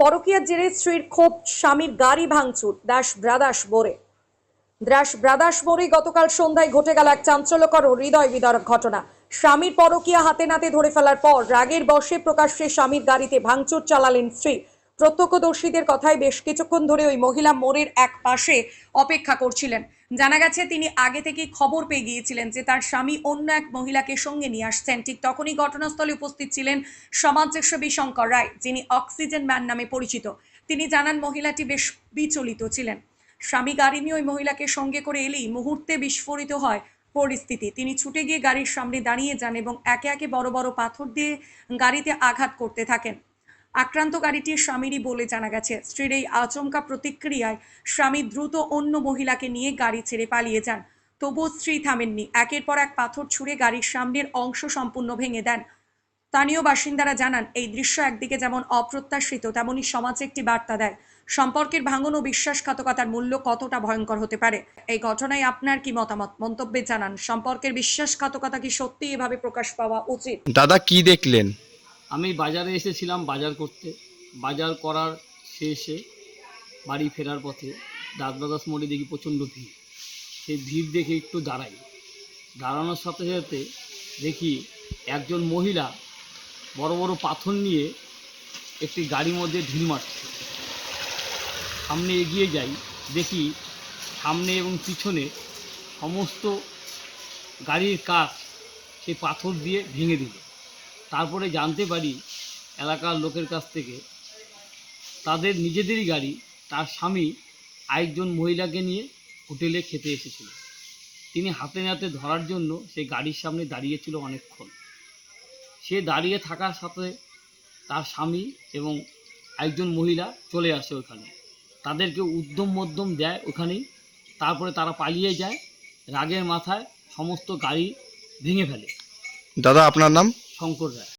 পরকীয়ার জেরে স্ত্রীর ক্ষোভ, স্বামীর গাড়ি ভাঙচুর, দাস ব্রাদাস বোরে। দ্রাস ব্রাদাস বোরে গতকাল সন্ধ্যায় ঘটে গেল এক চাঞ্চল্যকর ও হৃদয় বিদারক ঘটনা। স্বামীর পরকীয়া হাতে নাতে ধরে ফেলার পর রাগের বশে প্রকাশ্যে স্বামীর গাড়িতে ভাঙচুর চালালেন স্ত্রী। প্রত্যক্ষদর্শীদের কথায় বেশ কিছুক্ষণ ধরে ওই মহিলা মোড়ের এক পাশে অপেক্ষা করছিলেন। জানা গেছে, তিনি আগে থেকেই খবর পেয়ে গিয়েছিলেন যে তার স্বামী অন্য এক মহিলাকে সঙ্গে নিয়ে আসছেন। ঠিক তখনই ঘটনাস্থলে উপস্থিত ছিলেন সমাজসেবী শঙ্কর রায়, যিনি অক্সিজেন ম্যান নামে পরিচিত। তিনি জানান, মহিলাটি বেশ বিচলিত ছিলেন। স্বামী গাড়ি নিয়ে ওই মহিলাকে সঙ্গে করে এলেই মুহূর্তে বিস্ফোরিত হয় পরিস্থিতি। তিনি ছুটে গিয়ে গাড়ির সামনে দাঁড়িয়ে যান এবং একে একে বড় বড় পাথর দিয়ে গাড়িতে আঘাত করতে থাকেন। আক্রান্ত গাড়িটি স্বামীরই বলে জানা গেছে, স্ত্রীর এই আচমকা প্রতিক্রিয়ায় স্বামী দ্রুত অন্য মহিলাকে নিয়ে গাড়ি ছেড়ে পালিয়ে যান। তবুও স্ত্রী থামেননি। একের পর এক পাথর ছুঁড়ে গাড়ির সামনের অংশ সম্পূর্ণ ভেঙে দেন। স্থানীয় বাসিন্দারা জানান, এই দৃশ্য একদিকে যেমন অপ্রত্যাশিত, তেমনি সমাজে একটি বার্তা দেয়। সম্পর্কের ভাঙন ও বিশ্বাসঘাতকতার মূল্য কতটা ভয়ঙ্কর হতে পারে? এই ঘটনায় আপনার কি মতামত? মন্তব্যে জানান, সম্পর্কের বিশ্বাসঘাতকতা কি সত্যি এভাবে প্রকাশ পাওয়া উচিত? দাদা, কি দেখলেন? আমি বাজারে এসেছিলাম বাজার করতে। বাজার করার শেষে বাড়ি ফেরার পথে দাস ব্রাদার্স মোড়ে দেখি প্রচণ্ড ভিড়। সেই ভিড় দেখে একটু দাঁড়াই। দাঁড়ানোর সাথে সাথে দেখি একজন মহিলা বড় বড় পাথর নিয়ে একটি গাড়ির মধ্যে ঢিল মারছে। সামনে এগিয়ে যাই, দেখি সামনে এবং পিছনে সমস্ত গাড়ির কাজ সেই পাথর দিয়ে ভেঙে দিল। তারপরে জানতে পারি এলাকার লোকের কাছ থেকে, তাদের নিজেদেরই গাড়ি, তার স্বামী আরেকজন মহিলাকে নিয়ে হোটেলে খেতে এসেছিল। তিনি হাতে নাতে ধরার জন্য সেই গাড়ির সামনে দাঁড়িয়েছিল অনেকক্ষণ। সে দাঁড়িয়ে থাকার সাথে তার স্বামী এবং একজন মহিলা চলে আসে ওখানে। তাদেরকে উদ্যম মধ্যম দেয় ওখানেই। তারপরে তারা পালিয়ে যায়। রাগের মাথায় সমস্ত গাড়ি ভেঙে ফেলে। দাদা, আপনার নাম? শঙ্কর রায়।